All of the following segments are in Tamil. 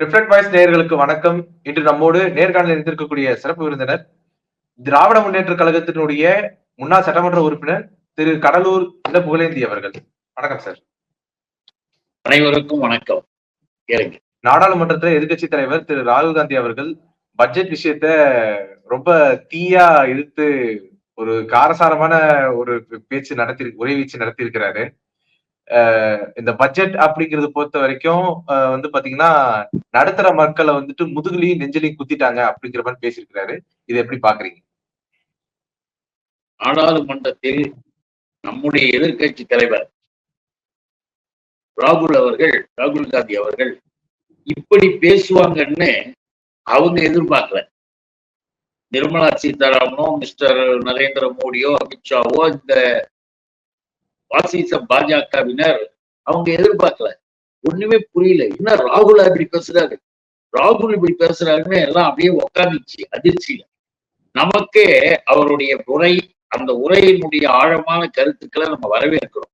ரிஃப்ளெக்ட் வாய்ஸ் நேயர்களுக்கு வணக்கம். இன்று நம்மோடு நேர்காணலில் இருந்திருக்கக்கூடிய சிறப்பு விருந்தினர் திராவிட முன்னேற்ற கழகத்தினுடைய முன்னாள் சட்டமன்ற உறுப்பினர் திரு கடலூர் இந்த புகழேந்தி அவர்கள். வணக்கம் சார். அனைவருக்கும் வணக்கம். நாடாளுமன்றத்தில் எதிர்க்கட்சி தலைவர் திரு ராகுல் காந்தி அவர்கள் பட்ஜெட் விஷயத்த ரொம்ப தீயா இழுத்து ஒரு காரசாரமான ஒரு பேச்சு நடத்தி உரை வீச்சு நடத்தி இருக்கிறாரு இந்த பட்ஜெட் அப்படிங்கறது பொறுத்த வரைக்கும் வந்து பாத்தீங்கன்னா நடுத்தர மக்களை வந்துட்டு முதுகுலையும் நெஞ்சிலையும் குத்திட்டாங்க அப்படிங்கிற மாதிரி பேசியிருக்கிறாரு. இதை எப்படி பாக்குறீங்க? நாடாளுமன்றத்தில் நம்முடைய எதிர்க்கட்சி தலைவர் ராகுல் அவர்கள் ராகுல் காந்தி அவர்கள் இப்படி பேசுவாங்கன்னு அவங்க எதிர்பார்க்கல. நிர்மலா சீதாராமனோ மிஸ்டர் நரேந்திர மோடியோ அமித்ஷாவோ இந்த பாசிச பாஜகவினர் அவங்க எதிர்பார்க்கல. ஒண்ணுமே புரியல. என்ன ராகுல் இப்படி பேசுறாரு? ராகுல் இப்படி பேசுறாருன்னு எல்லாம் அப்படியே உக்காந்துச்சு அதிர்ச்சியில. நமக்கே அவருடைய உரை அந்த உரையினுடைய ஆழமான கருத்துக்களை நம்ம வரவேற்கிறோம்.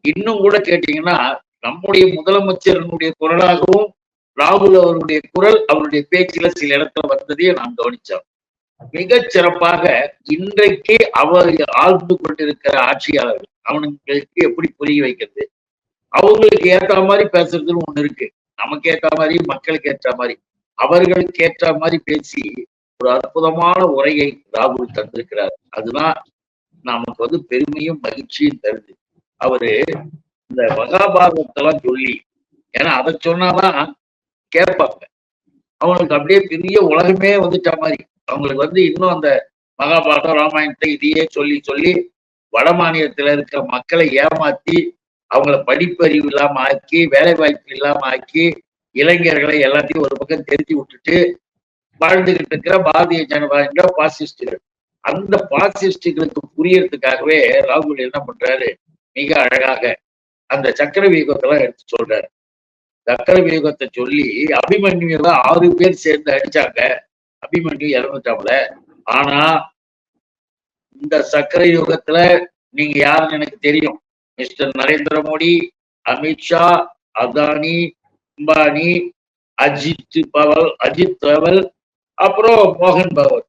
இன்னும் கூட கேட்டீங்கன்னா நம்முடைய முதலமைச்சரனுடைய குரலாகவும் ராகுல் அவருடைய குரல் அவருடைய பேச்சுல சில இடத்துல வந்ததையே நாம் கவனிச்சோம். மிக சிறப்பாக இன்றைக்கு அவர் ஆழ்ந்து கொண்டிருக்கிற ஆட்சியாளர்கள் அவனுங்களுக்கு எப்படி புரிய வைக்கிறது? அவங்களுக்கு ஏற்ற மாதிரி பேசுறதுன்னு ஒண்ணு இருக்கு. நமக்கு ஏற்ற மாதிரி மக்களுக்கு ஏற்ற மாதிரி. அவர்களுக்கு ஏற்ற மாதிரி பேசி ஒரு அற்புதமான உரையை ராகுல் தந்திருக்கிறார். அதுதான் நமக்கு வந்து பெருமையும் மகிழ்ச்சியும் தருது. அவரு இந்த மகாபாரதத்தெல்லாம் சொல்லி ஏன்னா அதை சொன்னாதான் கேட்பாங்க. அவங்களுக்கு அப்படியே பெரிய உலகமே வந்துட்ட மாதிரி. அவங்களுக்கு வந்து இன்னும் அந்த மகாபாரதம் ராமாயணத்தை இதையே சொல்லி சொல்லி வட மாநிலத்துல இருக்கிற மக்களை ஏமாத்தி அவங்கள படிப்பறிவு இல்லாம ஆக்கி வேலை வாய்ப்பு இல்லாம ஆக்கி இளைஞர்களை எல்லாத்தையும் ஒரு பக்கம் தெரிஞ்சு விட்டுட்டு வாழ்ந்துகிட்டு இருக்கிற பாரதிய ஜனதா பாசிஸ்டுகள். அந்த பாசிஸ்டுகளுக்கு புரியறதுக்காகவே ராகுல் என்ன பண்றாரு? மிக அழகாக அந்த சக்கர வியூகத்தெல்லாம் எடுத்து சொல்றாரு. சக்கர வியூகத்தை சொல்லி அபிமன்யுல ஆறு பேர் சேர்ந்து அடிச்சாங்க. அபிமன்யு இறந்துட்டாப்ல ஆனா இந்த சக்கர யுகத்துல நீங்க யாருன்னு எனக்கு தெரியும். Mister Narendra Modi Amit Shah Adani Ambani Ajit Powell Ajit Powell அப்புறம் மோகன் பவல்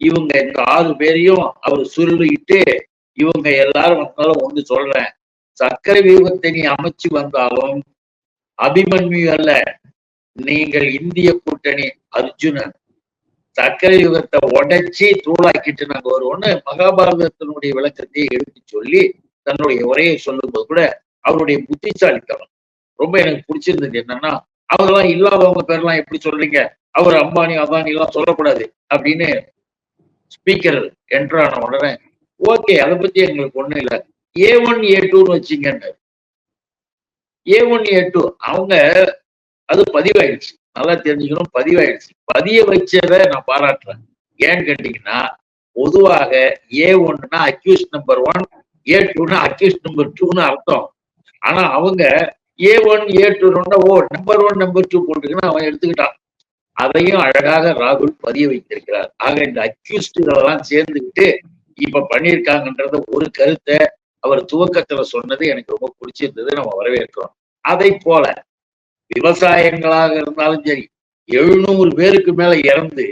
இவங்க இந்த ஆறு பேரையும் அவர் சுருளிட்டு இவங்க எல்லாரும் வந்தாலும் ஒன்று சொல்றேன். சக்கரை வியூகத்தை நீ அமைச்சு வந்தாலும் அபிமன்யு அல்ல நீங்கள் இந்திய கூட்டணி அர்ஜுனன். சக்கர யுகத்தை உடைச்சி தூளாக்கிட்டு நாங்க வருவோம்னு மகாபாரதத்தினுடைய விளக்கத்தை எடுத்து சொல்லி தன்னுடைய உரையை சொல்லும்போது கூட அவருடைய புத்திசாலித்தனம் ரொம்ப எனக்கு பிடிச்சிருந்தது என்னன்னா அவரெல்லாம் இல்லாதவங்க பேர்லாம் எப்படி சொல்றீங்க? அவர் அம்பானி அதானி எல்லாம் சொல்லக்கூடாது அப்படின்னு ஸ்பீக்கர் என்ட்ரான உடனே ஓகே அதை பத்தி எங்களுக்கு ஒண்ணும் இல்லை. ஏ ஒன் ஏ டூன்னு வச்சிங்கன்னு ஏ ஒன் ஏ டூ அவங்க அது பதிவாயிடுச்சு. நல்லா தெரிஞ்சுக்கணும். பதிவாயிடுச்சு. பதிய வச்சத நான் பாராட்டுறேன். ஏன்னு கேட்டீங்கன்னா பொதுவாக ஏ ஒன்னுனா அக்யூஸ் நம்பர் ஒன் ஏ டூனா அக்யூஸ் நம்பர் டூன்னு அர்த்தம். ஆனா அவங்க A one A two O number one number two போட்டுக்குன்னு அவன் எடுத்துக்கிட்டான். அதையும் அழகாக ராகுல் பதிய வைத்திருக்கிறார். ஆக இந்த அக்யூஸ்டுகளெல்லாம் சேர்ந்துக்கிட்டு இப்ப பண்ணியிருக்காங்கன்றத ஒரு கருத்தை அவர் துவக்கத்துல சொன்னது எனக்கு ரொம்ப பிடிச்சிருந்தது. நம்ம வரவேற்கிறோம். அதை போல விவசாயங்களாக இருந்தாலும் சரி எழுநூறு பேருக்கு மேல இறந்து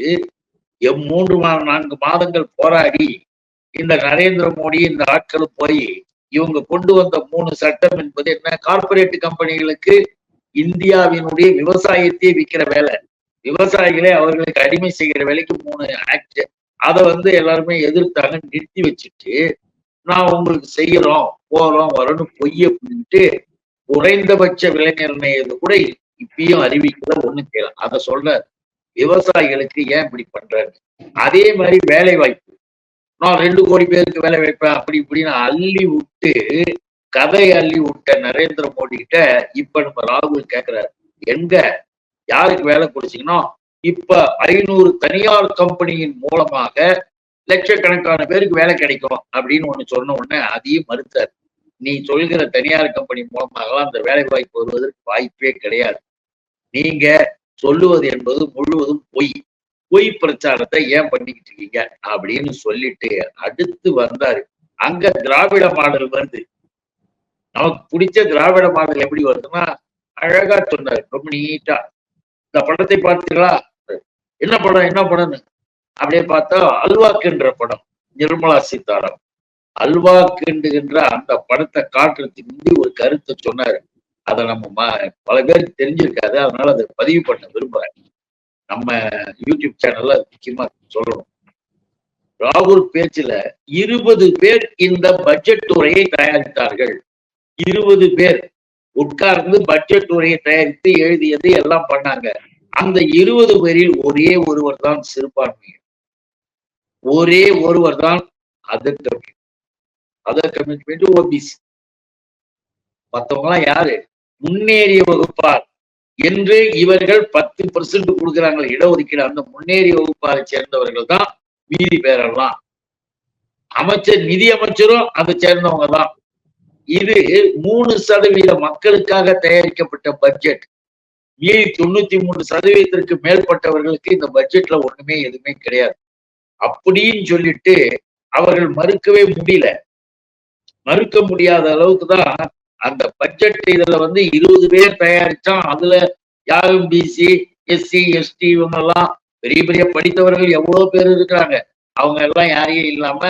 எம் மூன்று நான்கு மாதங்கள் போராடி இந்த நரேந்திர மோடி இந்த ஆட்களும் போய் இவங்க கொண்டு வந்த மூணு சட்டம் என்பது என்ன? கார்பரேட் கம்பெனிகளுக்கு இந்தியாவினுடைய விவசாயத்தையே விற்கிற வேலை. விவசாயிகளே அவர்களுக்கு அடிமை செய்கிற வேலைக்கு மூணு ஆக்ட் அதை வந்து எல்லாருமே எதிர்த்தாங்க நிறுத்தி வச்சுட்டு நான் உங்களுக்கு செய்யறோம் போறோம் வரணும் பொய்ய பண்ணிட்டு குறைந்தபட்ச விலை நிர்ணயத்தை கூட இப்பயும் அறிவிக்கல ஒண்ணு செய்யலாம் அதை சொல்ற விவசாயிகளுக்கு ஏன் இப்படி பண்றாரு? அதே மாதிரி வேலை வாய்ப்பு நான் ரெண்டு கோடி பேருக்கு வேலை வைப்பேன் அப்படி இப்படின்னு அள்ளி விட்டு கதை அள்ளி விட்ட நரேந்திர மோடி கிட்ட இப்ப நம்ம ராகுல் கேக்குறாரு. எங்க? யாருக்கு வேலை கொடுத்தீங்கன்னா இப்ப ஐநூறு தனியார் கம்பெனியின் மூலமாக லட்சக்கணக்கான பேருக்கு வேலை கிடைக்கும் அப்படின்னு ஒண்ணு சொன்ன உடனே அதையும் மறுத்தார். நீ சொல்கிற தனியார் கம்பெனி மூலமாகலாம் அந்த வேலை வாய்ப்பு வருவதற்கு வாய்ப்பே கிடையாது. நீங்க சொல்லுவது என்பது முழுவதும் பொய். பொய் பிரச்சாரத்தை ஏன் பண்ணிக்கிட்டு இருக்கீங்க? அப்படின்னு சொல்லிட்டு அடுத்து வந்தாரு. அங்க திராவிட மாடல் வருது. நமக்கு பிடிச்ச திராவிட மாடல் எப்படி வருதுன்னா அழகா சொன்னாரு. ரொம்ப நீட்டா. இந்த படத்தை பார்த்தீங்களா என்ன படம் என்ன படம்னு? அப்படியே பார்த்தா அல்வாக்குன்ற படம். நிர்மலா சீதாராமன் அல்வாக்குண்டுகின்ற அந்த படத்தை காட்டுறதுக்கு முந்தி ஒரு கருத்தை சொன்னாரு. அதை நம்ம ம- பல பேருக்கு தெரிஞ்சிருக்காது. அதனால அதை பதிவு பண்ண விரும்புறேன். நம்ம யூடியூப் சேனல்ல முக்கியமா சொல்லணும். ராகுல் பேச்சுல இருபது பேர் இந்த பட்ஜெட் உரையை தயாரித்தார்கள். இருபது பேர் உட்கார்ந்து பட்ஜெட் உரையை தயாரித்து எழுதியது எல்லாம் பண்ணாங்க. அந்த இருபது பேரில் ஒரே ஒருவர் தான் சிறுபான்மையர் ஒரே ஒருவர் தான் அதர் அதர் கம்யூனிட்டி ஓபிசி மத்தவங்க யாரு? முன்னேறிய வகுப்பார் என்று இவர்கள் பத்து பர்சன்ட் கொடுக்குறாங்க. இடஒதுக்கீடு அந்த முன்னேறிய வகுப்பாரை சேர்ந்தவர்கள் தான் மீதி பேரெல்லாம். அமைச்சர் நிதி அமைச்சரும் அதை சேர்ந்தவங்க தான் இது மூணு சதவீத மக்களுக்காக தயாரிக்கப்பட்ட பட்ஜெட் மீதி தொண்ணூத்தி மூணு சதவீதத்திற்கு மேற்பட்டவர்களுக்கு இந்த பட்ஜெட்ல ஒண்ணுமே எதுவுமே கிடையாது. அப்படின்னு சொல்லிட்டு அவர்கள் மறுக்கவே முடியல. மறுக்க முடியாத அளவுக்கு தான் அந்த பட்ஜெட் இதுல வந்து இருபது பேர் தயாரிச்சான். அதுல யாரும் பிசி எஸ்சி எஸ்டி இவங்க எல்லாம் பெரிய பெரிய படித்தவர்கள் எவ்வளவு பேர் இருக்கிறாங்க. அவங்க எல்லாம் யாரையும் இல்லாம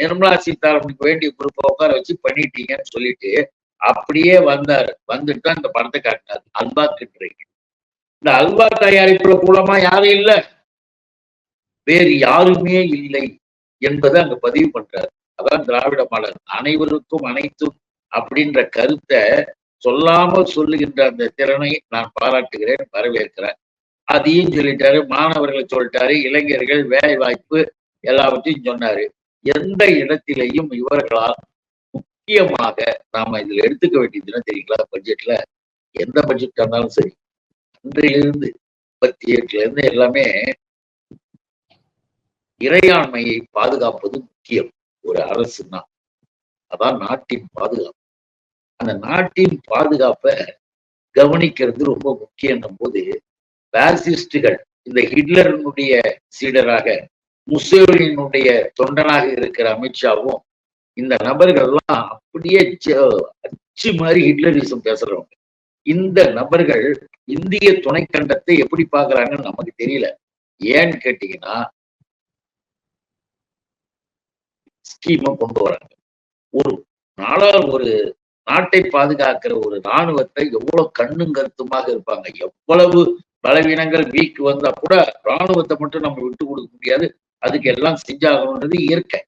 நிர்மலா சீதாராமனுக்கு வேண்டிய குரூப்பை உட்கார வச்சு பண்ணிட்டீங்கன்னு சொல்லிட்டு அப்படியே வந்தாரு. வந்துட்டு அந்த படத்தை காட்டினார். அல்வா கிட்டுறீங்க இந்த அல்வா தயாரிப்புல கூடமா யாரும் இல்லை. வேறு யாருமே இல்லை என்பதை அங்க பதிவு பண்றாரு. அதான் திராவிட மாடல். அனைவருக்கும் அனைத்தும் அப்படின்ற கருத்தை சொல்லாமல் சொல்லுகின்ற அந்த திறனை நான் பாராட்டுகிறேன் வரவேற்கிறேன். அதையும் சொல்லிட்டாரு மாணவர்களை சொல்லிட்டாரு இளைஞர்கள் வேலை வாய்ப்பு எல்லாவற்றையும் சொன்னாரு. எந்த இடத்திலையும் இவர்களால் முக்கியமாக நாம இதுல எடுத்துக்க வேண்டியது என்ன தெரியுங்களா? பட்ஜெட்ல எந்த பட்ஜெட் இருந்தாலும் சரி அன்றிலிருந்து முப்பத்தி எட்டுல இருந்து எல்லாமே இறையாண்மையை பாதுகாப்பது முக்கியம். ஒரு அரசுனா அதான் நாட்டின் பாதுகாப்பு. அந்த நாட்டின் பாதுகாப்பை கவனிக்கிறது ரொம்ப முக்கியம் போது பாசிஸ்டுகள் இந்த ஹிட்லரனுடைய சீடராக முசோலினுடைய தொண்டனாக இருக்கிற அமித்ஷாவும் இந்த நபர்கள்லாம் அப்படியே அச்சு மாதிரி ஹிட்லரிசம் பேசுறவங்க. இந்த நபர்கள் இந்திய துணைக்கண்டத்தை எப்படி பாக்குறாங்கன்னு நமக்கு தெரியல. ஏன்னு கேட்டீங்கன்னா ஸ்கீமும் கொண்டு வராங்க. ஒரு நாளா ஒரு நாட்டை பாதுகாக்கிற ஒரு ராணுவத்தை எவ்வளவு கண்ணும் கருத்துமாக இருப்பாங்க? எவ்வளவு பலவீனங்கள் வீக் வந்தா கூட ராணுவத்தை மட்டும் நம்ம விட்டு கொடுக்க முடியாது. அதுக்கு எல்லாம் செஞ்சாகணுன்றது இயற்கை.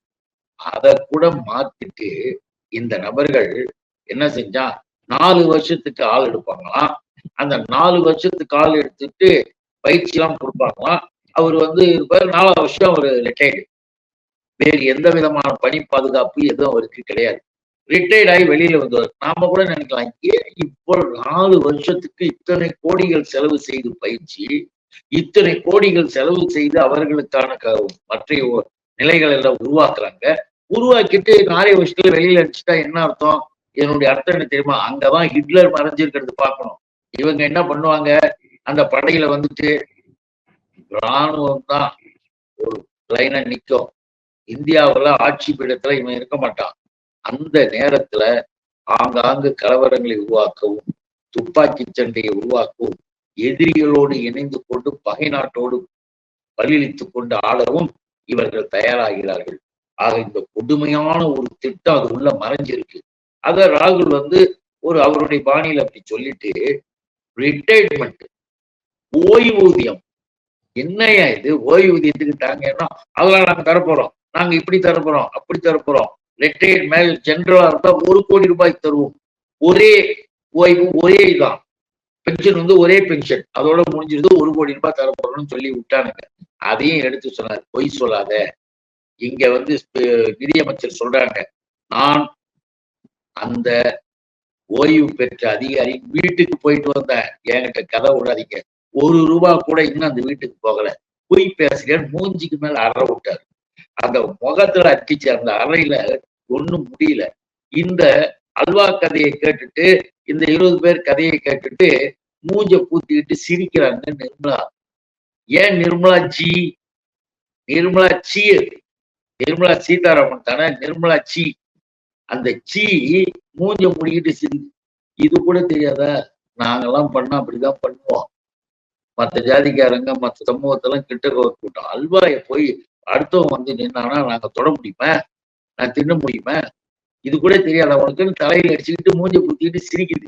அதை கூட மாத்திட்டு இந்த நபர்கள் என்ன செஞ்சா நாலு வருஷத்துக்கு ஆள் எடுப்பாங்களாம். அந்த நாலு வருஷத்துக்கு ஆள் எடுத்துட்டு பயிற்சி எல்லாம் கொடுப்பாங்களாம். அவர் வந்து இருப்பார். நாலாவது வருஷம் அவர் ரிட்டையர்டு வேறு எந்த விதமான பணி பாதுகாப்பு எதுவும் அவருக்கு கிடையாது. ரிட்டையர்ட் ஆகி வெளியில வந்தவர். நாம கூட நினைக்கலாம் ஏன் இப்போ நாலு வருஷத்துக்கு இத்தனை கோடிகள் செலவு செய்து பயிற்சி இத்தனை கோடிகள் செலவு செய்து அவர்களுக்கான க- மற்ற நிலைகள் எல்லாம் உருவாக்குறாங்க. உருவாக்கிட்டு நாளை வருஷத்துல வெளியில அடிச்சுட்டா என்ன அர்த்தம்? என்னுடைய அர்த்தம் என்ன தெரியுமா? அங்கதான் ஹிட்லர் மறைஞ்சிருக்கிறது பார்க்கணும். இவங்க என்ன பண்ணுவாங்க? அந்த படையில வந்துட்டு ராணுவம் தான் ஒரு லைனா நிற்கும் இந்தியாவில் ஆட்சி பீடத்துல இவன் இருக்க மாட்டான். அந்த நேரத்துல ஆங்காங்கு கலவரங்களை உருவாக்கவும் துப்பாக்கி சண்டையை உருவாக்கவும் எதிரிகளோடு இணைந்து கொண்டு பகை நாட்டோடு பலியளித்துக் கொண்டு ஆளவும் இவர்கள் தயாராகிறார்கள். ஆக இந்த கொடுமையான ஒரு திட்டம் அது உள்ள மறைஞ்சிருக்கு. அத ராகுல் வந்து ஒரு அவருடைய பாணியில் அப்படி சொல்லிட்டு ரிட்டையர்மெண்ட் ஓய்வூதியம். என்னையா இது? ஓய்வூதியத்துக்கு தாங்கன்னா அதெல்லாம் நாங்க தரப்போறோம். நாங்க இப்படி தரப்போறோம் அப்படி தரப்போறோம் ரிட்டையர்ட் மேல் ஜென்ரலா இருந்தா ஒரு கோடி ரூபாய் தருவோம். ஒரே ஓய்வு ஒரே இதான். பென்ஷன் வந்து ஒரே பென்ஷன் அதோட முடிஞ்சிருது ஒரு கோடி ரூபாய் தரப்போறோம்னு சொல்லி விட்டானுங்க. அதையும் எடுத்து சொன்னார். பொய் சொல்லாத. இங்க வந்து நிதியமைச்சர் சொல்றாங்க. நான் அந்த ஓய்வு பெற்ற அதிகாரி வீட்டுக்கு போயிட்டு வந்தேன். என்கிட்ட கதை விடாதீங்க. ஒரு ரூபா கூட இன்னும் அந்த வீட்டுக்கு போகல. பொய் பேசுகிறேன் மூஞ்சிக்கு மேல அற விட்டாரு. அந்த முகத்துல அடிச்சு அந்த அறையில ஒண்ணும் முடியல. இந்த அல்வா கதையை கேட்டுட்டு இந்த இருபது பேர் கதையை கேட்டுட்டு மூஞ்ச பூத்திக்கிட்டு சிரிக்கிறாங்க நிர்மலா. ஏன் நிர்மலா ஜி? நிர்மலா சி நிர்மலா சீதாராமன் தானே? நிர்மலா சி. அந்த சி மூஞ்ச முடிக்கிட்டு சிரி இது கூட தெரியாதா? நாங்கெல்லாம் பண்ணா அப்படிதான் பண்ணுவோம். மற்ற ஜாதிக்காரங்க மற்ற சமூகத்தெல்லாம் கிட்ட கூட்டம் அல்வாயை போய் அடுத்தவன் வந்து நின்னானா நாங்க தொட முடியுமா? நான் தின்ன முடியுமா? இது கூட தெரியாது? அவனுக்குன்னு தலையில அடிச்சுக்கிட்டு மூஞ்சி குத்திக்கிட்டு சிரிக்குது.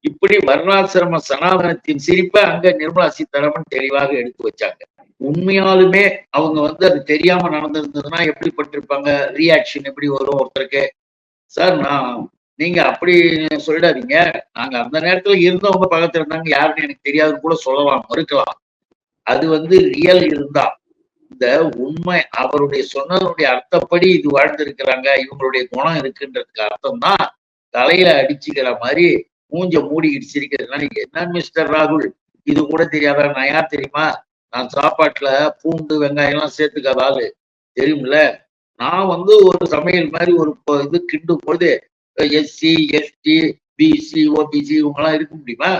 இப்படி வர்ணாசிரம சனாதனத்தின் சிரிப்பை அங்க நிர்மலா சீதாராமன் தெளிவாக எடுத்து வச்சாங்க. உண்மையாலுமே அவங்க வந்து அது தெரியாம நடந்திருந்ததுன்னா எப்படிப்பட்டிருப்பாங்க ரியாக்ஷன் எப்படி வரும் ஒருத்தருக்கு? சார் நான் நீங்க அப்படி சொல்லிடாதீங்க. நாங்க அந்த நேரத்துல இருந்தவங்க பக்கத்துல இருந்தாங்க. யாருன்னு எனக்கு தெரியாதுன்னு கூட சொல்லலாம். மறுக்கலாம். அது வந்து ரியல் இருந்தா. இந்த உண்மை அவருடைய சொன்னதனுடைய அர்த்தப்படி இது வாழ்ந்திருக்கிறாங்க இவங்களுடைய குணம் இருக்குன்றதுக்கு அர்த்தம் தான் தலையில அடிச்சுக்கிற மாதிரி மூஞ்ச மூடிக்கிட்டு நீங்க என்ன மிஸ்டர் ராகுல்? இது கூட தெரியாத நான் யார் தெரியுமா? நான் சாப்பாட்டுல பூண்டு வெங்காயம் எல்லாம் சேர்த்துக்காத ஆளு. தெரியும்ல நான் வந்து ஒரு சமையல் மாதிரி ஒரு இது கிண்டும் பொழுது எஸ்சி எஸ்டி பிசி ஓபிசி இவங்கெல்லாம் இருக்க முடியுமா?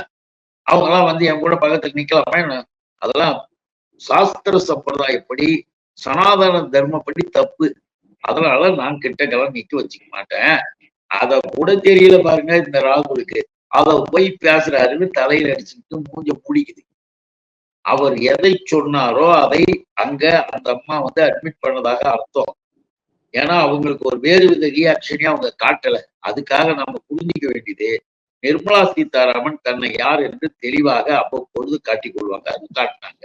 அவங்கெல்லாம் வந்து என் கூட பக்கத்துல நிக்கலாமா என்ன? அதெல்லாம் சாஸ்திர சம்பிரதாயப்படி சனாதன தர்மப்படி தப்பு. அதனால நான் கிட்டக்கெல்லாம் நிக்க வச்சுக்க மாட்டேன். அத கூட தெரியல பாருங்க இந்த ராகுலுக்கு அத போய் பேசுறாருன்னு தலையில அடிச்சுக்கிட்டு மூஞ்ச முடிக்குது. அவர் எதை சொன்னாரோ அதை அங்க அந்த அம்மா வந்து அட்மிட் பண்ணதாக அர்த்தம். ஏன்னா அவங்களுக்கு ஒரு வேறு வித ரியாக்ஷனே அவங்க காட்டல. அதுக்காக நம்ம புரிஞ்சிக்க வேண்டியது நிர்மலா சீதாராமன் தன்னை யார் என்று தெளிவாக அவ்வப்பொழுது காட்டிக் கொள்வாங்க அது காட்டினாங்க.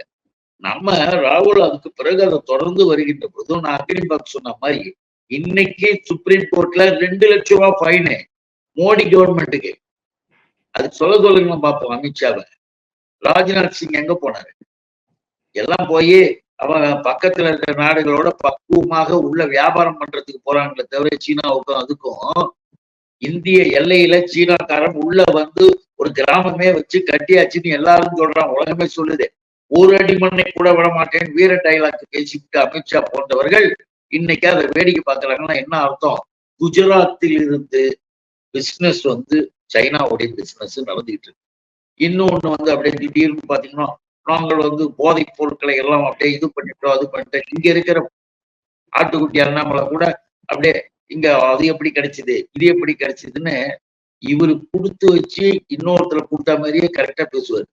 நம்ம ராகுல் அதுக்கு பிறகு அதை தொடர்ந்து வருகின்ற போதும் நான் அக்ரிபாக் சொன்ன மாதிரி இன்னைக்கு சுப்ரீம் கோர்ட்ல ரெண்டு லட்சம் ரூபாய் ஃபைனு மோடி கவர்மெண்ட்டுக்கு. அது சொல்ல சொல்லுங்க பார்ப்போம் அமித்ஷாவை. ராஜ்நாத் சிங் எங்க போனாரு? எல்லாம் போய் அவன் பக்கத்துல இருக்கிற நாடுகளோட பக்குவமாக உள்ள வியாபாரம் பண்றதுக்கு போறாங்களே தவிர சீனாவுக்கும் அதுக்கும் இந்திய எல்லையில சீனாக்காரன் உள்ள வந்து ஒரு கிராமமே வச்சு கட்டியாச்சுன்னு எல்லாரும் சொல்றான் உலகமே சொல்லுது. ஒரு அடி மண்ணை கூட விட மாட்டேன் வீர டைலாக் பேசிவிட்டு அமித்ஷா போன்றவர்கள் இன்னைக்கு அதை வேடிக்கை பார்க்கறாங்கன்னா என்ன அர்த்தம்? குஜராத்தில் இருந்து பிசினஸ் வந்து சைனாவுடைய பிசினஸ் நடந்துகிட்டு இருக்கு. இன்னொன்னு வந்து அப்படியே திடீர்னு பார்த்தீங்கன்னா நாங்கள் வந்து போதைப் பொருட்களை எல்லாம் அப்படியே இது பண்ணிட்டோம் அது பண்ணிட்டோம். இங்க இருக்கிற ஆட்டுக்குட்டி அண்ணாமலை கூட அப்படியே இங்க அது எப்படி கிடைச்சது இது எப்படி கிடைச்சதுன்னு இவரு கொடுத்து வச்சு இன்னொருத்தர் கொடுத்த மாதிரியே கரெக்டா பேசுவார்.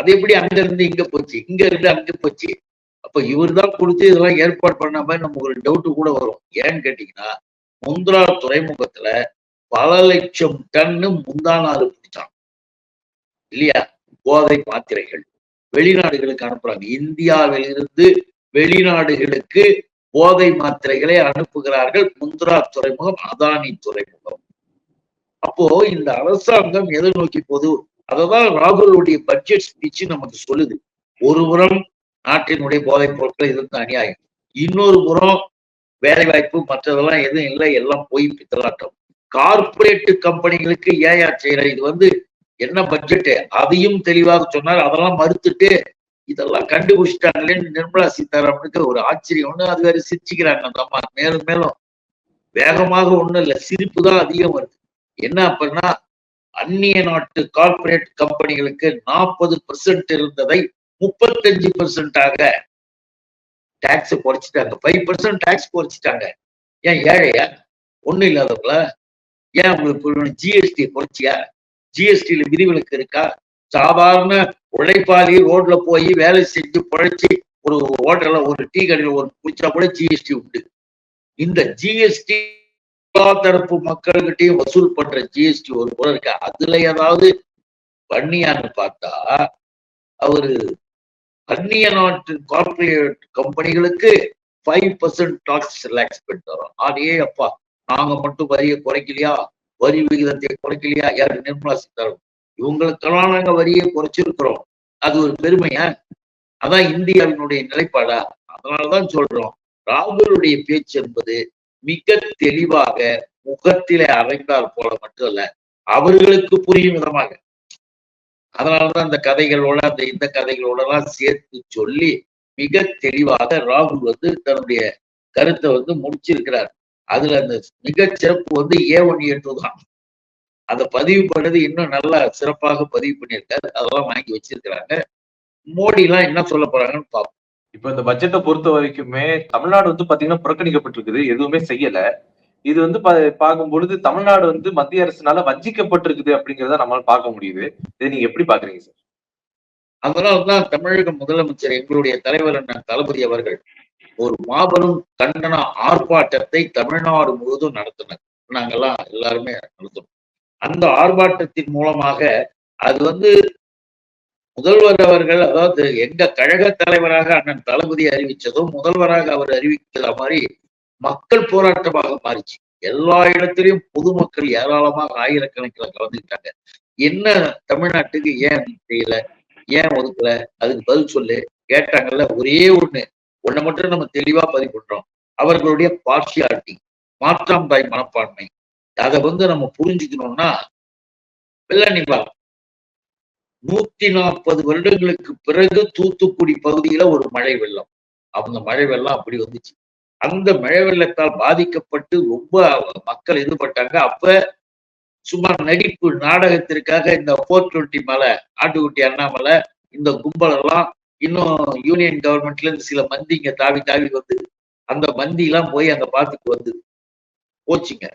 அது எப்படி அங்க இருந்து இங்க போச்சு? இங்க இருந்து அங்க போச்சு? அப்ப இவர் தான் கொடுத்து இதெல்லாம் ஏற்பாடு பண்ண மாதிரி நமக்கு ஒரு டவுட்டு கூட வரும். ஏன்னு கேட்டீங்கன்னா முந்திரா துறைமுகத்துல பல லட்சம் டன்னு முந்தானாறு பிடிச்சான் இல்லையா? போதை மாத்திரைகள் வெளிநாடுகளுக்கு அனுப்புறாங்க. இந்தியாவிலிருந்து வெளிநாடுகளுக்கு போதை மாத்திரைகளை அனுப்புகிறார்கள் முந்திரா துறைமுகம் அதானி துறைமுகம். அப்போ இந்த அரசாங்கம் எதை நோக்கி போகுது அததான் ராகுலுடைய பட்ஜெட் ஸ்பீச் நமக்கு சொல்லுது. ஒரு புறம் நாட்டினுடைய போதைப் பொருட்கள் இது வந்து அநியாயம்? இன்னொரு புறம் வேலை வாய்ப்பு மற்றதெல்லாம் எதுவும் இல்லை எல்லாம் போய் பித்தலாட்டம். கார்ப்பரேட் கம்பெனிகளுக்கு ஏயா செய்யற? இது வந்து என்ன பட்ஜெட் அதையும் தெளிவாக சொன்னார் அதெல்லாம் மறுத்துட்டு இதெல்லாம் கண்டுபிடிச்சிட்டாங்களேன்னு நிர்மலா சீதாராமனுக்கு ஒரு ஆச்சரியம். ஒண்ணு அது வேற சிரிச்சுக்கிறாங்க அந்த அம்மா. மேலும் மேலும் வேகமாக ஒண்ணும் இல்ல சிரிப்பு தான் அதிகம் வருது. என்ன அப்படின்னா அந்நிய நாட்டு கார்ப்பரேட் கம்பெனிகளுக்கு நாற்பது பர்சன்ட் இருந்ததை முப்பத்தஞ்சு பர்சன்டாக டாக்ஸ் குறைச்சிட்டாங்க. ஃபைவ் பர்சன்ட் டாக்ஸ் குறைச்சிட்டாங்க. ஏன் ஏழையா? ஒண்ணும் இல்லாதவங்கள? ஏன் உங்களுக்கு ஜிஎஸ்டி குறைச்சியா? ஜிஎஸ்டியில விதிவிலக்கு இருக்கா? சாதாரண உழைப்பாளி ரோட்ல போய் வேலை செஞ்சு பிழைச்சி ஒரு ஹோட்டல்ல ஒரு டீ கடையில் ஒரு குடிச்சா கூட ஜிஎஸ்டி உண்டு. இந்த ஜிஎஸ்டி எல்லா தரப்பு மக்கள்கிட்டயும் வசூல் பண்ற ஜிஎஸ்டி ஒரு கூட இருக்கு? அதுல ஏதாவது பண்ணியான்னு பார்த்தா அவரு அந்நிய நாட்டு கார்பரேட் கம்பெனிகளுக்கு ஃபைவ் பர்சன்ட் டாக்ஸ் ரிலாக்ஸ் பண்ணிட்டு வரோம் அதே அப்பா நாங்க மட்டும் வரியை குறைக்கலையா? வரி விகிதத்தை குறைக்கலையா? யாரு? நிர்மலா சீதாராமன். இவங்களுக்கெல்லாம் நாங்க வரியை குறைச்சிருக்கிறோம். அது ஒரு பெருமையா? அதான் இந்தியாவினுடைய நிலைப்பாடா? அதனாலதான் சொல்றோம். ராகுலுடைய பேச்சு என்பது மிக தெளிவாக முகத்திலே அறைந்தார் போல மட்டும் இல்ல அவர்களுக்கு புரியும் விதமாக. அதனாலதான் அந்த கதைகளோட அந்த இந்த கதைகளோட எல்லாம் சேர்த்து சொல்லி மிக தெளிவாக ராகுல் வந்து தன்னுடைய கருத்தை வந்து முடிச்சிருக்கிறார். அதுல அந்த மிக சிறப்பு வந்து ஏ ஒன் ஏ டூ தான். அதை பதிவு பண்ணது இன்னும் நல்லா சிறப்பாக பதிவு பண்ணியிருக்காரு. அதெல்லாம் வாங்கி வச்சிருக்கிறாங்க. மோடி எல்லாம் என்ன சொல்ல போறாங்கன்னு பார்ப்போம் இப்ப இந்த பட்ஜெட்டை பொறுத்த வரைக்குமே தமிழ்நாடு வந்து பாத்தீங்கன்னா புறக்கணிக்கப்பட்டிருக்குது. எதுவுமே செய்யல. இது வந்து பா- பார்க்கும் பொழுது தமிழ்நாடு வந்து மத்திய அரசுனால வஞ்சிக்கப்பட்டிருக்குது அப்படிங்கறத நம்மளால பார்க்க முடியுது. இதை நீங்க எப்படி பாக்குறீங்க சார்? அதனால்தான் தமிழக முதலமைச்சர் எங்களுடைய தலைவர் அண்ணன் தளபதி அவர்கள் ஒரு மாபெரும் கண்டன ஆர்ப்பாட்டத்தை தமிழ்நாடு முழுவதும் நடத்தினர். நாங்கெல்லாம் எல்லாருமே நடத்தணும் அந்த ஆர்ப்பாட்டத்தின் மூலமாக அது வந்து முதல்வர் அவர்கள் அதாவது எங்க கழக தலைவராக அண்ணன் தளபதி அறிவிச்சதும் முதல்வராக அவர் அறிவிக்கிற மாதிரி மக்கள் போராட்டமாக மாறிச்சு. எல்லா இடத்திலையும் பொதுமக்கள் ஏராளமாக ஆயிரக்கணக்கில் கலந்துக்கிட்டாங்க. என்ன தமிழ்நாட்டுக்கு ஏன் செய்யல? ஏன் ஒதுக்கல? அதுக்கு பதில் சொல்லு. கேட்டாங்கல்ல ஒரே ஒண்ணு. ஒண்ணை மட்டும் நம்ம தெளிவா பதிவு பண்றோம். அவர்களுடைய பார்சியாலிட்டி மாற்றாம் தாய் மனப்பான்மை. அதை வந்து நம்ம புரிஞ்சுக்கணும்னா வெள்ளி நீங்களா நூத்தி நாற்பது வருடங்களுக்கு பிறகு தூத்துக்குடி பகுதியில ஒரு மழை வெள்ளம். அந்த மழை வெள்ளம் அப்படி வந்துச்சு. அந்த மழை வெள்ளத்தால் பாதிக்கப்பட்டு ரொம்ப மக்கள் இதுபட்டாங்க அப்ப சும்மா நடிப்பு நாடகத்திற்காக இந்த போர் டுவெண்ட்டி மலை ஆட்டுக்குட்டி அண்ணாமலை இந்த கும்பல் எல்லாம் இன்னும் யூனியன் கவர்மெண்ட்ல இருந்து சில மந்தி இங்க தாவி தாவி வந்து அந்த மந்தி எல்லாம் போய் அங்க பார்த்துட்டு வந்து போச்சுங்க.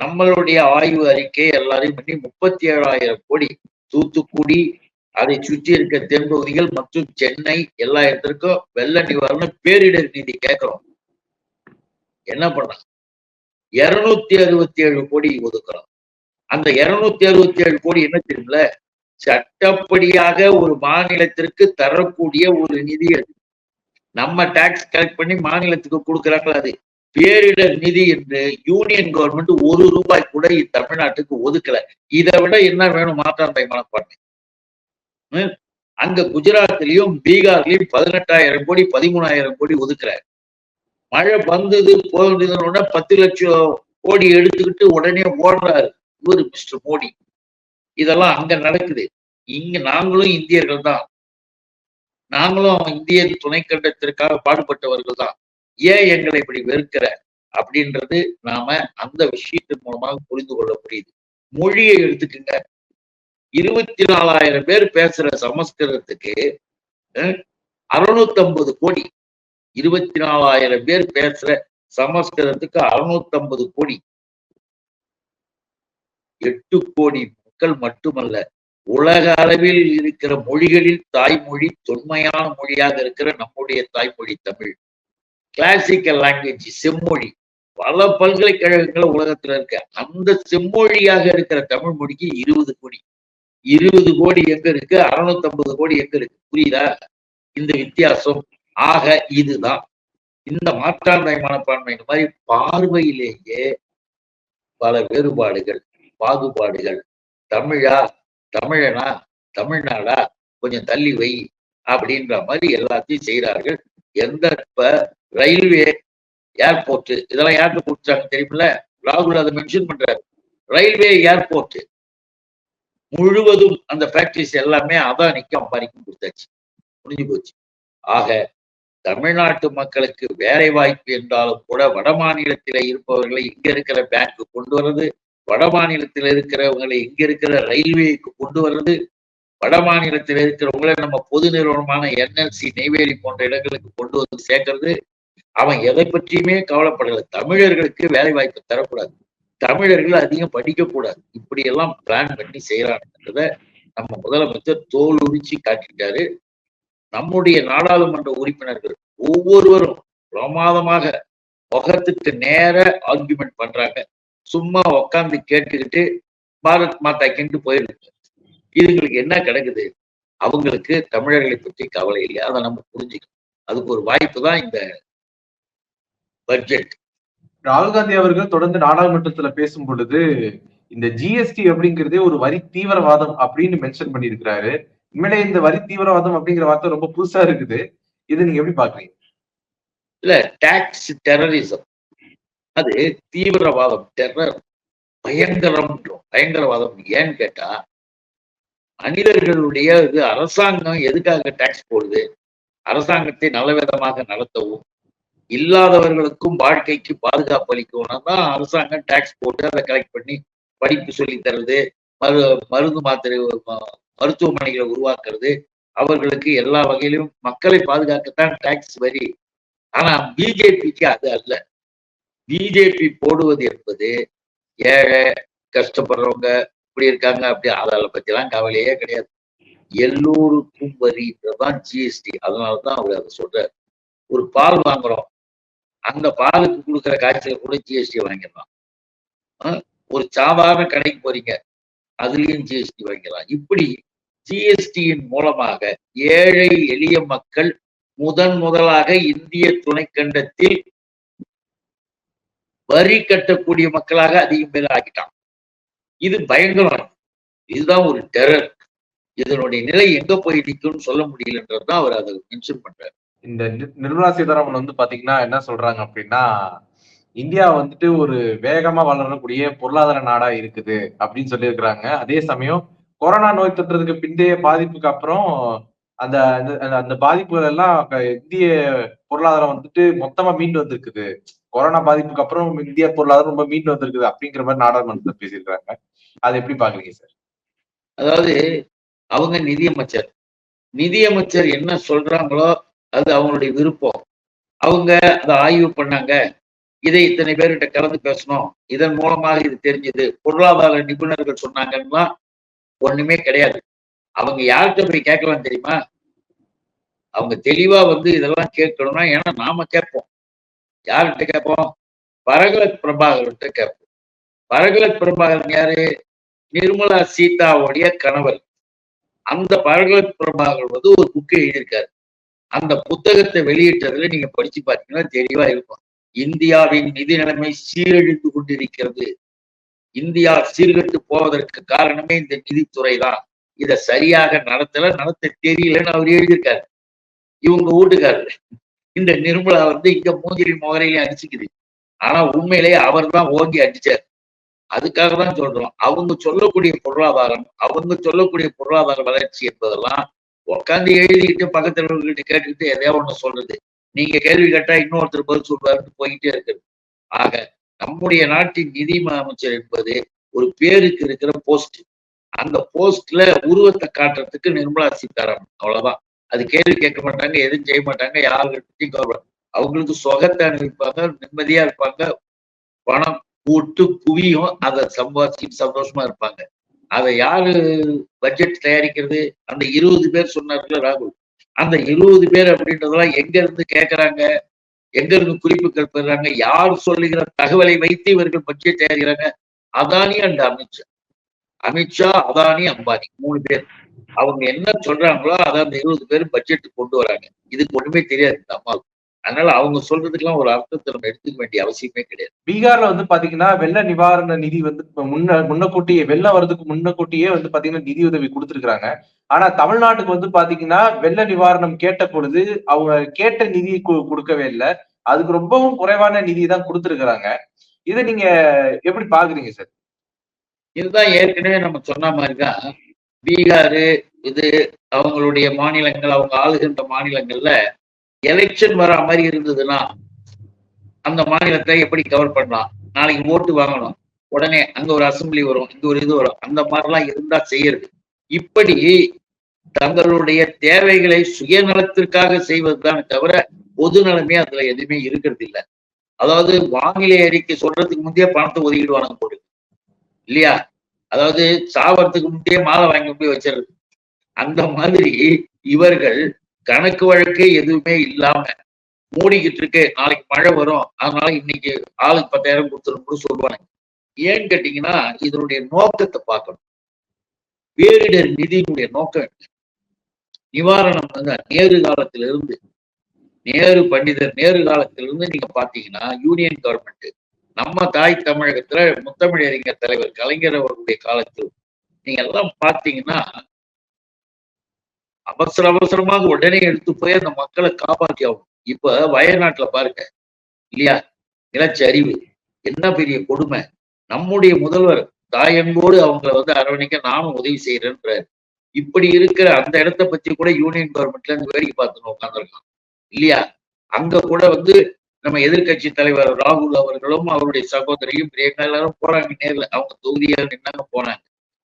நம்மளுடைய ஆய்வு அறிக்கை எல்லாரையும் பண்ணி முப்பத்தி ஏழாயிரம் கோடி தூத்துக்குடி அதை சுற்றி இருக்க தென்பகுதிகள் மற்றும் சென்னை எல்லா இடத்திற்கும் வெள்ள நிவாரண பேரிடர் நிதி கேட்கிறோம். என்ன பண்ணலாம்? இருநூத்தி அறுபத்தி ஏழு கோடி ஒதுக்குறோம். அந்த இருநூத்தி அறுபத்தி ஏழு கோடி என்ன தெரியுமில சட்டப்படியாக ஒரு மாநிலத்திற்கு தரக்கூடிய ஒரு நிதி அது நம்ம டாக்ஸ் கலெக்ட் பண்ணி மாநிலத்துக்கு கொடுக்குறாங்களா அது? பேரிடர் நிதி என்று யூனியன் கவர்மெண்ட் ஒரு ரூபாய் கூட தமிழ்நாட்டுக்கு ஒதுக்கல. இதை விட என்ன வேணும் மாற்றாந்தை மனப்பான்மை? அங்க குஜராத்லயும் பீகார்லயும் பதினெட்டாயிரம் கோடி பதிமூணாயிரம் கோடி ஒதுக்குறாரு. மழை வந்தது போனதுன்னு பத்து லட்சம் கோடி எடுத்துக்கிட்டு உடனே ஓடுறாரு. இவர் மிஸ்டர் மோடி. இதெல்லாம் அங்க நடக்குது. இங்க நாங்களும் இந்தியர்கள் தான். நாங்களும் இந்திய துணைக்கண்டத்திற்காக பாடுபட்டவர்கள் தான். ஏன் எங்களை இப்படி வெறுக்கிற? அப்படின்றது நாம அந்த விஷயத்தின் மூலமாக புரிந்து கொள்ள முடியுது. மொழியை எடுத்துக்கங்க. இருபத்தி நாலாயிரம் பேர் பேசுற சமஸ்கிருதத்துக்கு அறுநூத்தி ஐம்பது கோடி. இருபத்தி நாலாயிரம் பேர் பேசுற சமஸ்கிருதத்துக்கு அறுநூத்தி ஐம்பது கோடி. எட்டு கோடி மக்கள் மட்டுமல்ல உலக அளவில் இருக்கிற மொழிகளில் தாய்மொழி தொன்மையான மொழியாக இருக்கிற நம்முடைய தாய்மொழி தமிழ். கிளாசிக்கல் லாங்குவேஜ் செம்மொழி. பல பல்கலைக்கழகங்கள் உலகத்துல இருக்க. அந்த செம்மொழியாக இருக்கிற தமிழ் மொழிக்கு இருபது கோடி. இருபது கோடி எங்க இருக்கு அறுநூத்தி ஐம்பது கோடி எங்க இருக்கு புரியுதா? இந்த வித்தியாசம். ஆக இதுதான். இந்த மாற்றாண்மை மனப்பான்மை இந்த மாதிரி பார்வையிலேயே பல வேறுபாடுகள் பாகுபாடுகள். தமிழா தமிழனா தமிழ்நாடா? கொஞ்சம் தள்ளி வை அப்படின்ற மாதிரி எல்லாத்தையும் செய்கிறார்கள். எந்த இப்ப ரயில்வே ஏர்போர்ட் இதெல்லாம் யாருக்கு கொடுத்தாங்க தெரியுமில்ல? ராகுல் அதை மென்ஷன் பண்றாரு. ரயில்வே ஏர்போர்ட் முழுவதும் அந்த ஃபேக்டரிஸ் எல்லாமே அதானிக்கு அம்பானிக்கும் கொடுத்தாச்சு. முடிஞ்சு போச்சு. ஆக தமிழ்நாட்டு மக்களுக்கு வேலை வாய்ப்பு என்றாலும் கூட வட மாநிலத்தில இருப்பவர்களை இங்க இருக்கிற பேங்க்கு கொண்டு வர்றது வட மாநிலத்தில் இருக்கிறவங்களை இங்க இருக்கிற ரயில்வேக்கு கொண்டு வர்றது வட மாநிலத்தில் இருக்கிறவங்களை நம்ம பொது நிறுவனமான என்எல்சி நெய்வேலி போன்ற இடங்களுக்கு கொண்டு வந்து சேர்க்கறது அவன் எதை பற்றியுமே கவலைப்படலை. தமிழர்களுக்கு வேலை வாய்ப்பு தரக்கூடாது. தமிழர்கள் அதிகம் படிக்கக்கூடாது இப்படி எல்லாம் பிளான் பண்ணி செய்யறாங்கன்றத நம்ம முதலமைச்சர் தோல் உரிச்சு காட்டிட்டாரு நம்முடைய நாடாளுமன்ற உறுப்பினர்கள் ஒவ்வொருவரும் பிரமாதமாக முகத்துக்கு நேர ஆர்குமெண்ட் பண்றாங்க. சும்மா உக்காந்து கேட்டுக்கிட்டு பாரத் மாதா கிண்டு போயிருக்கு இதுங்களுக்கு என்ன கிடக்குது? அவங்களுக்கு தமிழர்களை பற்றி கவலை இல்லை அதை நம்ம புரிஞ்சுக்கணும். அதுக்கு ஒரு வாய்ப்பு தான் இந்த பட்ஜெட் ராகுல் காந்தி அவர்கள் தொடர்ந்து நாடாளுமன்றத்துல பேசும் பொழுது இந்த ஜிஎஸ்டி அப்படிங்கிறதே ஒரு வரி தீவிரவாதம் அப்படின்னு மென்ஷன் பண்ணியிருக்கிறாரு. உண்மையிலே இந்த வரி தீவிரவாதம் அப்படிங்கிற வார்த்தை ரொம்ப புதுசா இருக்குது. இது நீங்க எப்படி பாக்குறீங்க இல்ல டாக்ஸ் டெரரிசம் அது தீவிரவாதம் டெரர் பயங்கரம் பயங்கரவாதம் ஏன்னு கேட்டா மனிதர்களுடைய இது அரசாங்கம் எதுக்காக டாக்ஸ் போடுது? அரசாங்கத்தை நல்ல விதமாக நடத்தவும் இல்லாதவர்களுக்கும் வாழ்க்கைக்கு பாதுகாப்பு அளிக்கணும்னா தான் அரசாங்கம் டாக்ஸ் போட்டு அதை கலெக்ட் பண்ணி படிப்பு சொல்லி தர்றது மரு மருந்து மாத்திரை மருத்துவமனைகளை உருவாக்குறது அவர்களுக்கு எல்லா வகையிலும் மக்களை பாதுகாக்கத்தான் டாக்ஸ் வரி. ஆனா பிஜேபிக்கு அது அல்ல. பிஜேபி போடுவது என்பது ஏழை கஷ்டப்படுறவங்க இப்படி இருக்காங்க அப்படி அதை பத்தி எல்லாம் கவலையே கிடையாது. எல்லோருக்கும் வரின்றதான் ஜிஎஸ்டி அதனாலதான் அவர் அதை சொல்றாரு. ஒரு பால் வாங்குறோம். அந்த பாலுக்கு கொடுக்குற காய்ச்சல கூட ஜிஎஸ்டி வாங்கிடலாம். ஆஹ் ஒரு சாதாரண கடைக்கு போறீங்க அதுலயும் ஜிஎஸ்டி வாங்கிடலாம். இப்படி ஜிஎஸ்டியின் மூலமாக ஏழை எளிய மக்கள் முதன் முதலாக இந்திய துணைக்கண்டத்தில் வரி கட்டக்கூடிய மக்களாக அதிகம் பேர் ஆகிட்டான் இது பயங்கரம் இதுதான் ஒரு டெரர் இதனுடைய நிலை எங்க போய் நிற்கும்னு சொல்ல முடியலன்றதுதான் அவர் அதை மென்ஷன் பண்றாரு. இந்த நி- நிர்மலா சீதாராமன் வந்து பாத்தீங்கன்னா என்ன சொல்றாங்க அப்படின்னா இந்தியா வந்துட்டு ஒரு வேகமா வளரக்கூடிய பொருளாதார நாடா இருக்குது அப்படின்னு சொல்லியிருக்கிறாங்க. அதே சமயம் கொரோனா நோய் தொற்றுறதுக்கு பிந்தைய பாதிப்புக்கு அப்புறம் அந்த அந்த- பாதிப்புகள் எல்லாம் இந்திய பொருளாதாரம் வந்துட்டு மொத்தமா மீண்டு வந்திருக்குது. கொரோனா பாதிப்புக்கு அப்புறம் இந்திய பொருளாதாரம் ரொம்ப மீண்டு வந்திருக்குது அப்படிங்கிற மாதிரி நாடாளுமன்றத்தில் பேசியிருக்காங்க அதை எப்படி பாக்குறீங்க சார்? அதாவது அவங்க நிதியமைச்சர். நிதியமைச்சர் என்ன சொல்றாங்களோ அது அவங்களுடைய விருப்பம். அவங்க அதை ஆய்வு பண்ணாங்க. இதை இத்தனை பேர்கிட்ட கலந்து பேசணும். இதன் மூலமாக இது தெரிஞ்சது. பொருளாதார நிபுணர்கள் சொன்னாங்கன்னா ஒண்ணுமே கிடையாது. அவங்க யார்கிட்ட போய் கேட்கலாம் தெரியுமா? அவங்க தெளிவா வந்து இதெல்லாம் கேட்கணும்னா ஏன்னா நாம கேட்போம். யார்கிட்ட கேட்போம்? பரகலத் பிரபாகர்கிட்ட கேட்போம். பரகலத் பிரபாகரன் யாரு? நிர்மலா சீதாவுடைய கணவர். அந்த பரகலத் பிரபாகர் வந்து ஒரு புக்கு எழுதியிருக்காரு. அந்த புத்தகத்தை வெளியிட்டதுல நீங்க படிச்சு பார்த்தீங்கன்னா தெளிவா இருக்கும். இந்தியாவின் நிதி நிலைமை சீரழிந்து கொண்டிருக்கிறது. இந்தியா சீர்கட்டு போவதற்கு காரணமே இந்த நிதித்துறை தான் இதை சரியாக நடத்தல நடத்த தெரியலன்னு அவர் எழுதியிருக்காரு. இவங்க வீட்டுக்காரர். இந்த நிர்மலா வந்து இங்க மூஞ்சிரி முகரையில அடிச்சுக்குது. ஆனா உண்மையிலேயே அவர் தான் ஓங்கி அடிச்சார். அதுக்காக தான் சொல்றோம். அவங்க சொல்லக்கூடிய பொருளாதாரம் அவங்க சொல்லக்கூடிய பொருளாதார வளர்ச்சி என்பதெல்லாம் உட்காந்து எழுதிக்கிட்டு பக்கத்துல கேட்டுக்கிட்டு எதையோ ஒண்ணு சொல்றது. நீங்க கேள்வி கேட்டா இன்னொருத்தர் பதில் சொல்வாருன்னு போயிட்டே இருக்கிறது ஆக நம்முடைய நாட்டின் நிதி அமைச்சர் என்பது ஒரு பேருக்கு இருக்கிற போஸ்ட். அந்த போஸ்ட்ல உருவத்தை காட்டுறதுக்கு நிர்மலா சீதாராமன் அவ்வளவுதான். அது கேள்வி கேட்க மாட்டாங்க எதுவும் செய்ய மாட்டாங்க யாருக்கிட்டையும் கவலை. அவங்களுக்கு சொகத்தை அனுப்பிப்பாங்க நிம்மதியா இருப்பாங்க பணம் கூட்டு குவியும் அதை சம்பாதிச்சு சந்தோஷமா இருப்பாங்க. அதை யாரு பட்ஜெட் தயாரிக்கிறது? அந்த இருபது பேர் சொன்னார்ல ராகுல். அந்த இருபது பேர் அப்படின்றதெல்லாம் எங்க இருந்து கேட்கறாங்க எங்க இருந்து குறிப்புகள் பெறுறாங்க? யார் சொல்லுகிற தகவலை வைத்து இவர்கள் பட்ஜெட் தயாரிக்கிறாங்க? அதானி அண்ட் அமித்ஷா. அமித்ஷா அதானி அம்பானி மூணு பேர். அவங்க என்ன சொல்றாங்களோ அதை அந்த இருபது பேர் பட்ஜெட் கொண்டு வராங்க. இதுக்கு ஒண்ணுமே தெரியாது இந்த அம்மாவுக்கு. அதனால அவங்க சொல்றதுக்கெல்லாம் ஒரு அர்த்தத்தை நம்ம எடுத்துக்க வேண்டிய அவசியமே கிடையாது. பீகார்ல வந்து பாத்தீங்கன்னா வெள்ள நிவாரண நிதி வந்து முன்ன முன்னக்கூட்டியே வெள்ளம் வர்றதுக்கு முன்னக்கூட்டியே வந்து பாத்தீங்கன்னா நிதி உதவி கொடுத்திருக்காங்க ஆனா தமிழ்நாட்டுக்கு வந்து பாத்தீங்கன்னா வெள்ள நிவாரணம் கேட்ட பொழுது அவங்க கேட்ட நிதி கொடுக்கவே இல்லை. அதுக்கு ரொம்பவும் குறைவான நிதி தான் கொடுத்திருக்கிறாங்க. இதை நீங்க எப்படி பாக்குறீங்க சார்? இதுதான் ஏற்கனவே நம்ம சொன்ன மாதிரிதான் பீகாரு இது அவங்களுடைய மாநிலங்கள் அவங்க ஆளுகின்ற மாநிலங்கள்ல எலெக்ஷன் வர மாதிரி இருந்ததுன்னா அந்த மாநிலத்தை எப்படி கவர் பண்ணலாம்? நாளைக்கு ஓட்டு வாங்கணும். உடனே அங்க ஒரு அசெம்பிளி வரும் இங்க ஒரு இது வரும். அந்த மாதிரிலாம் இருந்தா செய்யறது. இப்படி தங்களுடைய தேவைகளை சுயநலத்திற்காக செய்வதுதானே தவிர பொது நலமே அதுல எதுவுமே இருக்கிறது இல்லை. அதாவது வானிலை அறிக்கை சொல்றதுக்கு முந்தைய பணத்தை ஒதுக்கிடுவாங்க போட்டு. இல்லையா? அதாவது சாவறதுக்கு முந்தைய மாலை வாங்கி போய் வச்சிருது அந்த மாதிரி இவர்கள் கணக்கு வழக்கே எதுவுமே இல்லாம மூடிக்கிட்டு இருக்கு. நாளைக்கு மழை வரும். அதனால இன்னைக்கு ஆளுக்கு பத்தாயிரம் கொடுத்துருன்னு சொல்லுவாங்க ஏன்னு கேட்டீங்கன்னா இதனுடைய நோக்கத்தை பார்க்கணும். பேரிடர் நிதியினுடைய நோக்கம் என்ன? நிவாரணம் வந்து நேரு காலத்திலிருந்து நேரு பண்டிதர் நேரு காலத்திலிருந்து நீங்க பாத்தீங்கன்னா யூனியன் கவர்மெண்ட் நம்ம தாய் தமிழகத்துல முத்தமிழறிஞர் தலைவர் கலைஞர் அவர்களுடைய காலத்தில் நீங்க எல்லாம் பாத்தீங்கன்னா அவசர அவசரமாக உடனே எடுத்து போய் அந்த மக்களை காப்பாற்றி ஆகும் இப்ப வயநாட்டுல பாருங்க. இல்லையா? நிலச்சரிவு என்ன பெரிய கொடுமை. நம்முடைய முதல்வர் தாயன்போடு அவங்கள வந்து அரவணைக்க நானும் உதவி செய்யறேன்றாரு இப்படி இருக்கிற அந்த இடத்த பத்தி கூட யூனியன் கவர்மெண்ட்ல இருந்து வேடிக்கை பார்த்துன்னு உட்காந்துருக்கான் இல்லையா? அங்க கூட வந்து நம்ம எதிர்க்கட்சி தலைவர் ராகுல் அவர்களும் அவருடைய சகோதரியும் பிரியங்கா எல்லாரும் போறாங்க நேரில். அவங்க தொகுதியாக நின்னாங்க போனாங்க.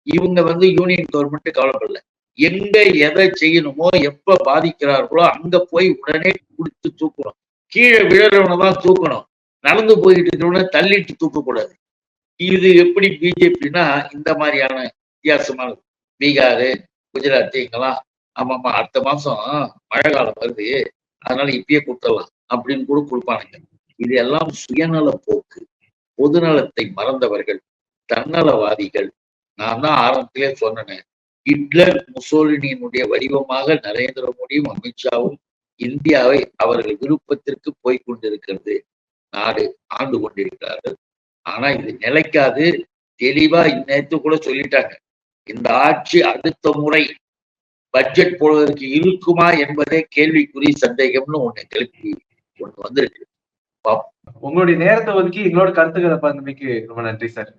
இவங்க வந்து யூனியன் கவர்மெண்ட் கவலைப்படல. எங்க எதை செய்யணுமோ எப்ப பாதிக்கிறார்களோ அங்க போய் உடனே குடிச்சு தூக்கணும். கீழே விழறவனை தான் தூக்கணும். நடந்து போயிட்டு இருக்கிறவன தள்ளிட்டு தூக்கக்கூடாது. இது எப்படி பிஜேபினா இந்த மாதிரியான வித்தியாசமான பீகாரு குஜராத் இங்கெல்லாம் ஆமாமா அடுத்த மாசம் மழை காலம் வருது. அதனால இப்பயே கொடுத்துடலாம் அப்படின்னு கூட கொடுப்பானுங்க. இது எல்லாம் சுயநல போக்கு. பொதுநலத்தை மறந்தவர்கள் தன்னலவாதிகள். நான் தான் ஆரம்பத்திலே சொன்னேன் ஹிட்லர் முசோலினியினுடைய வடிவமாக நரேந்திர மோடியும் அமித்ஷாவும் இந்தியாவை அவர்கள் விருப்பத்திற்கு போய் கொண்டிருக்கிறது. நாடு ஆண்டு கொண்டிருக்கிறார்கள். ஆனா இது நிலைக்காது. தெளிவா நேற்று கூட சொல்லிட்டாங்க. இந்த ஆட்சி அடுத்த முறை பட்ஜெட் போடுவதற்கு இருக்குமா என்பதே கேள்விக்குறி சந்தேகம்னு ஒண்ணு கிளப்பி ஒண்ணு வந்திருக்கு. உங்களுடைய நேரத்தை ஒதுக்கி எங்களோட கருத்துக்களை பகிர்ந்தமைக்கு ரொம்ப நன்றி சார்.